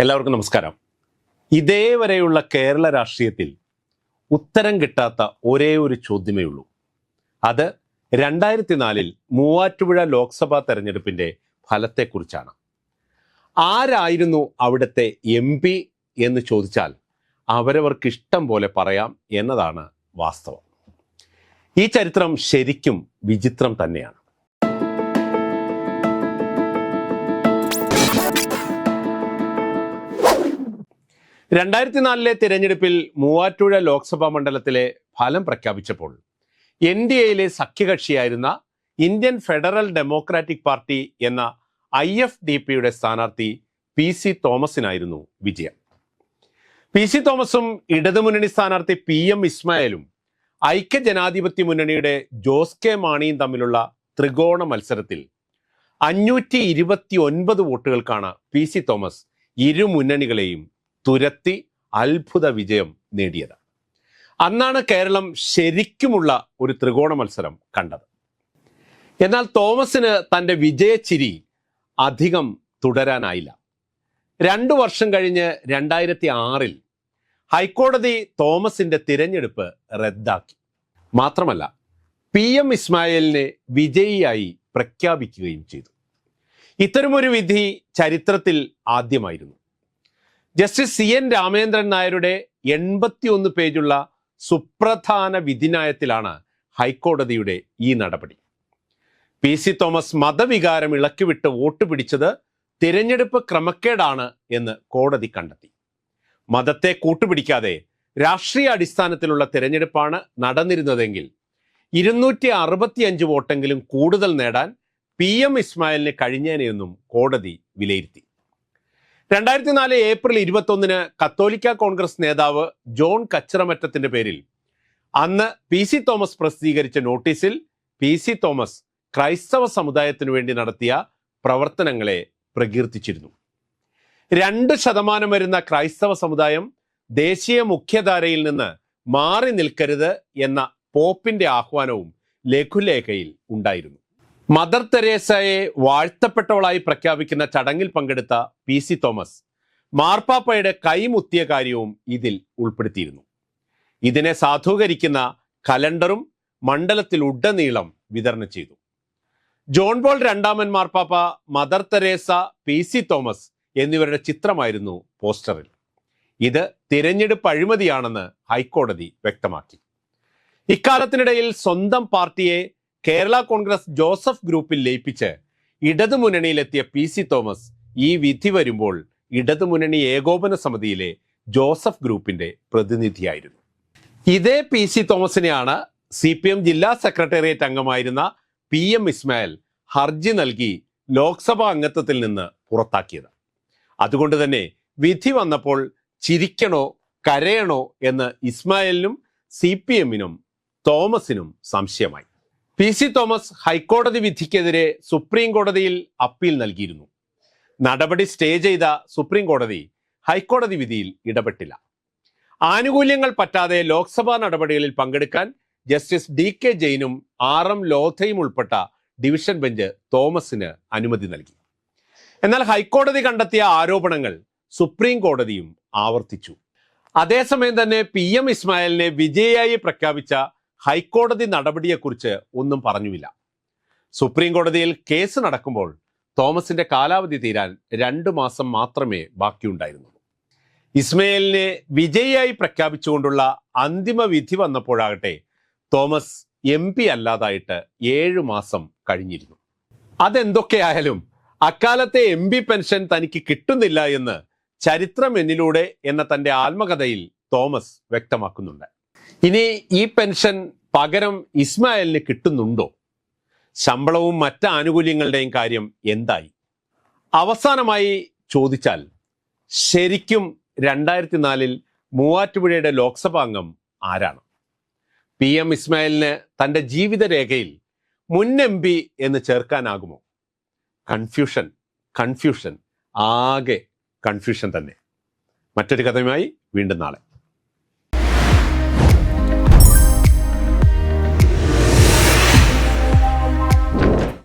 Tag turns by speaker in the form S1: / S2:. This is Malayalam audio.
S1: എല്ലാവർക്കും നമസ്കാരം. ഇതേവരെയുള്ള കേരള രാഷ്ട്രീയത്തിൽ ഉത്തരം കിട്ടാത്ത ഒരേ ഒരു ചോദ്യമേ ഉള്ളൂ. അത് രണ്ടായിരത്തി നാലിൽ മൂവാറ്റുപുഴ ലോക്സഭാ തെരഞ്ഞെടുപ്പിന്റെ ഫലത്തെക്കുറിച്ചാണ്. ആരായിരുന്നു അവിടുത്തെ എം പി എന്ന് ചോദിച്ചാൽ അവരവർക്ക് ഇഷ്ടം പോലെ പറയാം എന്നതാണ് വാസ്തവം. ഈ ചരിത്രം ശരിക്കും വിചിത്രം തന്നെയാണ്. രണ്ടായിരത്തി നാലിലെ തിരഞ്ഞെടുപ്പിൽ മൂവാറ്റുപുഴ ലോക്സഭാ മണ്ഡലത്തിലെ ഫലം പ്രഖ്യാപിച്ചപ്പോൾ എൻ ഡി എയിലെ സഖ്യകക്ഷിയായിരുന്ന ഇന്ത്യൻ ഫെഡറൽ ഡെമോക്രാറ്റിക് പാർട്ടി എന്ന ഐ എഫ് ഡി പിയുടെ സ്ഥാനാർത്ഥി പി സി തോമസിനായിരുന്നു വിജയം. പി സി തോമസും ഇടതുമുന്നണി സ്ഥാനാർത്ഥി പി എം ഇസ്മായിലും ഐക്യ ജനാധിപത്യ മുന്നണിയുടെ ജോസ് കെ മാണിയും തമ്മിലുള്ള ത്രികോണ മത്സരത്തിൽ അഞ്ഞൂറ്റി ഇരുപത്തി ഒൻപത് വോട്ടുകൾക്കാണ് പി സി തോമസ് ഇരു മുന്നണികളെയും തുരത്തി അത്ഭുത വിജയം നേടിയത് അന്നാണ് കേരളം ശരിക്കുമുള്ള ഒരു ത്രികോണ മത്സരം കണ്ടത്. എന്നാൽ തോമസിന് തന്റെ വിജയച്ചിരി അധികം തുടരാനായില്ല. രണ്ടു വർഷം കഴിഞ്ഞ് രണ്ടായിരത്തി ആറിൽ ഹൈക്കോടതി തോമസിന്റെ തിരഞ്ഞെടുപ്പ് റദ്ദാക്കി. മാത്രമല്ല പി എം ഇസ്മായിലിനെ വിജയിയായി പ്രഖ്യാപിക്കുകയും ചെയ്തു. ഇത്തരമൊരു വിധി ചരിത്രത്തിൽ ആദ്യമായിരുന്നു. ജസ്റ്റിസ് സി എൻ രാമേന്ദ്രൻ നായരുടെ എൺപത്തിയൊന്ന് പേജുള്ള സുപ്രധാന വിധിനായത്തിലാണ് ഹൈക്കോടതിയുടെ ഈ നടപടി. പി സി തോമസ് മതവികാരം ഇളക്കിവിട്ട് വോട്ട് പിടിച്ചത് തിരഞ്ഞെടുപ്പ് ക്രമക്കേടാണ് എന്ന് കോടതി കണ്ടെത്തി. മതത്തെ കൂട്ടുപിടിക്കാതെ രാഷ്ട്രീയ അടിസ്ഥാനത്തിലുള്ള തിരഞ്ഞെടുപ്പാണ് നടന്നിരുന്നതെങ്കിൽ ഇരുന്നൂറ്റി അറുപത്തിയഞ്ച് വോട്ടെങ്കിലും കൂടുതൽ നേടാൻ പി എം ഇസ്മായിലിന് കഴിഞ്ഞേനെയെന്നും കോടതി വിലയിരുത്തി. രണ്ടായിരത്തി നാല് ഏപ്രിൽ ഇരുപത്തൊന്നിന് കത്തോലിക്ക കോൺഗ്രസ് നേതാവ് ജോൺ കച്ചറമറ്റത്തിന്റെ പേരിൽ അന്ന് പി സി തോമസ് പ്രസിദ്ധീകരിച്ച നോട്ടീസിൽ പി സി തോമസ് ക്രൈസ്തവ സമുദായത്തിനു വേണ്ടി നടത്തിയ പ്രവർത്തനങ്ങളെ പ്രകീർത്തിച്ചിരുന്നു. രണ്ട് ശതമാനം വരുന്ന ക്രൈസ്തവ സമുദായം ദേശീയ മുഖ്യധാരയിൽ നിന്ന് മാറി നിൽക്കരുത് എന്ന പോപ്പിന്റെ ആഹ്വാനവും ലഘുലേഖയിൽ ഉണ്ടായിരുന്നു. മദർ തെരേസയെ വാഴ്ത്തപ്പെട്ടവളായി പ്രഖ്യാപിക്കുന്ന ചടങ്ങിൽ പങ്കെടുത്ത പി സി തോമസ് മാർപ്പാപ്പയുടെ കൈമുത്തിയ കാര്യവും ഇതിൽ ഉൾപ്പെടുത്തിയിരുന്നു. ഇതിനെ സാധൂകരിക്കുന്ന കലണ്ടറും മണ്ഡലത്തിൽ ഉടനീളം വിതരണം ചെയ്തു. ജോൺ ബോൾ രണ്ടാമൻ മാർപ്പാപ്പ Mother Teresa P C Thomas എന്നിവരുടെ ചിത്രമായിരുന്നു പോസ്റ്ററിൽ. ഇത് തിരഞ്ഞെടുപ്പ് അഴിമതിയാണെന്ന് ഹൈക്കോടതി വ്യക്തമാക്കി. ഇക്കാലത്തിനിടയിൽ സ്വന്തം പാർട്ടിയെ കേരള കോൺഗ്രസ് ജോസഫ് ഗ്രൂപ്പിൽ ലയിപ്പിച്ച് ഇടതുമുന്നണിയിലെത്തിയ പി സി തോമസ് ഈ വിധി വരുമ്പോൾ ഇടതുമുന്നണി ഏകോപന സമിതിയിലെ ജോസഫ് ഗ്രൂപ്പിന്റെ പ്രതിനിധിയായിരുന്നു. ഇതേ പി സി തോമസിനെയാണ് സി പി എം ജില്ലാ സെക്രട്ടേറിയറ്റ് അംഗമായിരുന്ന പി എം ഇസ്മായിൽ ഹർജി നൽകി ലോക്സഭാ അംഗത്വത്തിൽ നിന്ന് പുറത്താക്കിയത്. അതുകൊണ്ട് തന്നെ വിധി വന്നപ്പോൾ ചിരിക്കണോ കരയണോ എന്ന് ഇസ്മായിലിനും സി പി എമ്മിനും തോമസിനും സംശയമായി. പി സി തോമസ് ഹൈക്കോടതി വിധിക്കെതിരെ സുപ്രീം കോടതിയിൽ അപ്പീൽ നൽകിയിരുന്നു. നടപടി സ്റ്റേ ചെയ്ത സുപ്രീം കോടതി ഹൈക്കോടതി വിധിയിൽ ഇടപെട്ടില്ല. ആനുകൂല്യങ്ങൾ പറ്റാതെ ലോക്സഭാ നടപടികളിൽ പങ്കെടുക്കാൻ ജസ്റ്റിസ് ഡി കെ ജെയിനും ആർ എം ലോധയും ഉൾപ്പെട്ട ഡിവിഷൻ ബെഞ്ച് തോമസിന് അനുമതി നൽകി. എന്നാൽ ഹൈക്കോടതി കണ്ടെത്തിയ ആരോപണങ്ങൾ സുപ്രീം കോടതിയും ആവർത്തിച്ചു. അതേസമയം തന്നെ പി എം ഇസ്മായിലിനെ വിജയിയായി പ്രഖ്യാപിച്ച ഹൈക്കോടതി നടപടിയെക്കുറിച്ച് ഒന്നും പറഞ്ഞുമില്ല സുപ്രീം കോടതിയിൽ കേസ് നടക്കുമ്പോൾ തോമസിന്റെ കാലാവധി തീരാൻ രണ്ടു മാസം മാത്രമേ ബാക്കിയുണ്ടായിരുന്നുള്ളൂ ഇസ്മയിലിനെ വിജയിയായി പ്രഖ്യാപിച്ചുകൊണ്ടുള്ള അന്തിമ വിധി വന്നപ്പോഴാകട്ടെ തോമസ് എം പി അല്ലാതായിട്ട് ഏഴു മാസം കഴിഞ്ഞിരുന്നു. അതെന്തൊക്കെയായാലും അക്കാലത്തെ എം പി പെൻഷൻ തനിക്ക് കിട്ടുന്നില്ല എന്ന് ചരിത്രം എന്നിലൂടെ എന്ന തന്റെ ആത്മകഥയിൽ തോമസ് വ്യക്തമാക്കുന്നുണ്ട്. ഇനി ഈ പെൻഷൻ പകരം ഇസ്മായിലിന് കിട്ടുന്നുണ്ടോ? ശമ്പളവും മറ്റ് ആനുകൂല്യങ്ങളുടെയും കാര്യം എന്തായി? അവസാനമായി ചോദിച്ചാൽ ശരിക്കും രണ്ടായിരത്തി നാലിൽ മൂവാറ്റുപുഴയുടെ ലോക്സഭാ അംഗം ആരാണ്? പി എം ഇസ്മായിലിന് തന്റെ ജീവിതരേഖയിൽ മുൻ എം പി എന്ന് ചേർക്കാനാകുമോ? കൺഫ്യൂഷൻ കൺഫ്യൂഷൻ ആകെ കൺഫ്യൂഷൻ തന്നെ. മറ്റൊരു കഥയുമായി വീണ്ടും നാളെ.